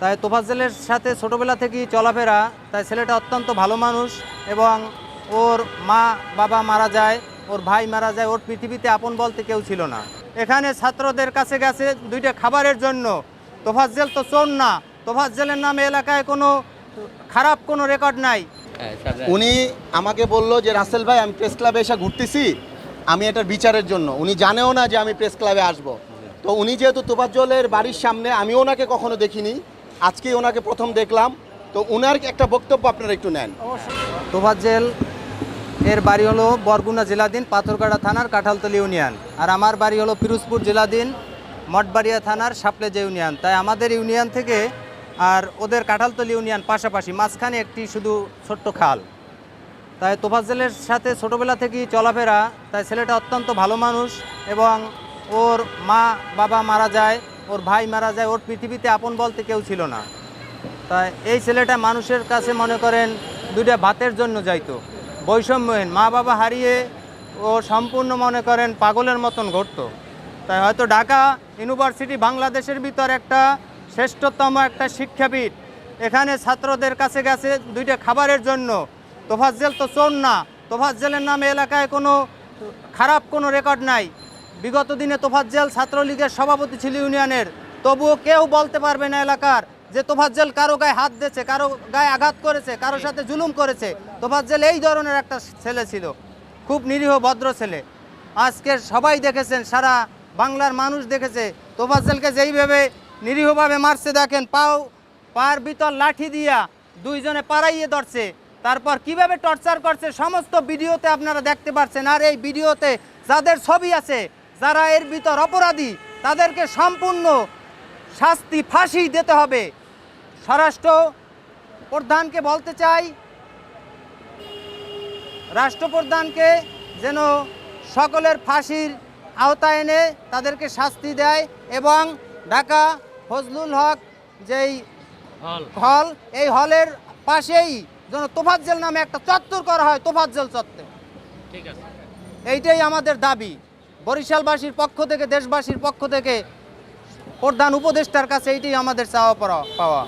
তাই তোফাজ্জেলের সাথে ছোটোবেলা থেকেই চলাফেরা তাই ছেলেটা অত্যন্ত ভালো মানুষ এবং ওর মা বাবা মারা যায় ওর ভাই মারা যায় ওর পৃথিবীতে আপন বলতে কেউ ছিল না। এখানে ছাত্রদের কাছে গেছে দুইটা খাবারের জন্য। তোফাজ্জেল তো চোর না তোফাজ্জেলের নামে এলাকায় কোনো খারাপ কোনো রেকর্ড নাই। উনি আমাকে বলল যে রাসেল ভাই আমি প্রেস ক্লাবে এসে ঘুরতেছি আমি এটার বিচারের জন্য। উনি জানেও না যে আমি প্রেস ক্লাবে আসব। তো উনি যেহেতু তোফাজ্জলের বাড়ির সামনে আমি ওনাকে কখনো দেখিনি। আজকেই ওনাকে প্রথম দেখলাম। তো উনার একটা বক্তব্য আপনারা একটু নেন। তোফাজ্জেল, এর বাড়ি হলো বরগুনা জেলাধীন পাথরগাড়া থানার কাঁঠালতলি ইউনিয়ন। আর আমার বাড়ি হলো পিরোজপুর জেলাধীন, মঠবাড়িয়া থানার সাপলেজা ইউনিয়ন। তাই আমাদের ইউনিয়ন থেকে আর ওদের কাঁঠালতলি ইউনিয়ন পাশাপাশি মাঝখানে একটি শুধু ছোট্ট খাল। তাই তোফাজ্জেলের সাথে ছোটোবেলা থেকেই চলাফেরা, তাই ছেলেটা অত্যন্ত ভালো মানুষ এবং ওর মা বাবা মারা যায়। ওর ভাই মারা যায়, ওর পৃথিবীতে আপন বলতে কেউ ছিল না। তাই এই ছেলেটা মানুষের কাছে মনে করেন দুইটা ভাতের জন্য যাইতো। বৈষম্যহীন, মা বাবা হারিয়ে ও সম্পূর্ণ মনে করেন পাগলের মতন ঘটতো। তাই হয়তো ঢাকা ইউনিভার্সিটি বাংলাদেশের ভিতর একটা শ্রেষ্ঠতম একটা শিক্ষাবিদ এখানে ছাত্রদের কাছে গেছে দুইটা খাবারের জন্য। তোফাজ্জেল তো চোর না, তোফাজ্জেলের নামে এলাকায় কোনো খারাপ কোনো রেকর্ড নাই। বিগত দিনে তোফাজ্জেল ছাত্রলীগের সভাপতি ছিল ইউনিয়নের। তবুও কেউ বলতে পারবে না এলাকার যে তোফাজ্জেল কারও গায়ে হাত দিয়েছে, কারও গায়ে আঘাত করেছে, কারোর সাথে জুলুম করেছে। তোফাজ্জেল এই ধরনের একটা ছেলে ছিল, খুব নিরীহ, ভদ্র ছেলে। আজকে সবাই দেখেছেন, সারা বাংলার মানুষ দেখেছে, তোফাজ্জেলকে যেইভাবে নিরীহভাবে মারছে, দেখেন, পাও পায়ের ভিতর লাঠি দিয়া দুইজনে পাড়াইয়ে ধরছে। তারপর কীভাবে টর্চার করছে, সমস্ত ভিডিওতে আপনারা দেখতে পাচ্ছেন আর এই ভিডিওতে যাদের ছবি আছে যারা এর ভিতর অপরাধী তাদেরকে সম্পূর্ণ শাস্তি ফাঁসি দিতে হবে। স্বরাষ্ট্র প্রধানকে বলতে চাই রাষ্ট্রপ্রধানকে যেন সকলের ফাঁসির আওতায় এনে তাদেরকে শাস্তি দেয় এবং ঢাকা ফজলুল হক যেই হল এই হলের পাশেই যেন তোফাজ্জেল নামে একটা চত্বর করা হয় তোফাজ্জেল চত্বর। ঠিক আছে। এইটাই আমাদের দাবি। বরিশালবাসীর পক্ষ থেকে দেশবাসীর পক্ষ থেকে প্রধান উপদেষ্টার কাছে এইটাই আমাদের চাওয়া পাওয়া।